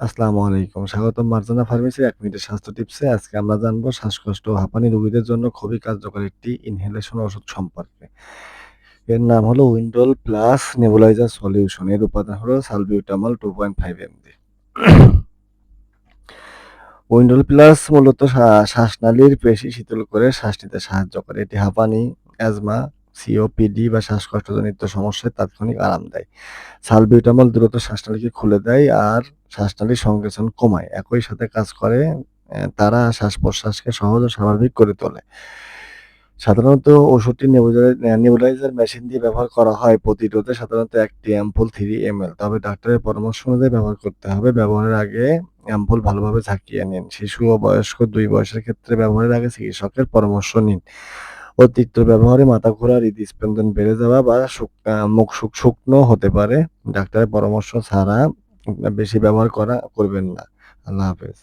আসসালামু আলাইকুম। স্বাগতম মার্জানা ফার্মেসির এক মিনিটের স্বাস্থ্য টিপসে। আজকে আমরা জানব শ্বাসকষ্ট হাঁপানি রোগীদের জন্য খুবই কার্যকর একটি ইনহেলেশন ওষুধ সম্পর্কে। এর নাম হলো উইন্ডোল প্লাস নেবুলাইজার সলিউশন। এর উপাদান হলো salbutamol two point 2.5 MG. Windel plus মূলত শ্বা শ্বাসনালীর পেশি শীতল করে শ্বাস নিতে সাহায্য করে। এটি হাঁপানি, অ্যাজমা, সিওপিডি বা শ্বাসকষ্টজনিত সমস্যায় তাৎক্ষণিক আরাম দেয়। সালবিউটামল দ্রুত শ্বাসনালীকে খুলে দেয় আর শ্বাসনালীর সংকোচন কমায়। একই সাথে কাজ করে তারা শ্বাস-প্রশ্বাসকে সহজ ও স্বাভাবিক করে তোলে। সাধারণত ওষুধটি নেবুলাইজার মেশিন দিয়ে ব্যবহার করা হয়। প্রতি ডোজে সাধারণত ১ টি থ্রি 3 এমএল। তবে ডাক্তারের পরামর্শ অনুযায়ী ব্যবহার করতে হবে। ব্যবহারের আগে অ্যাম্পুল ভালোভাবে ঝাঁকিয়ে নিন। শিশু ও বয়স্ক দুই বয়সের ক্ষেত্রে ব্যবহারের আগে চিকিৎসকের পরামর্শ নিন। অতিরিক্ত ব্যবহারে মাথা ঘোরার হৃদস্পন্দন বেড়ে যাওয়া বা মুখ শুক শুকনো হতে পারে। ডাক্তারের পরামর্শ ছাড়া বেশি ব্যবহার করা করবেন না। আল্লাহ হাফেজ।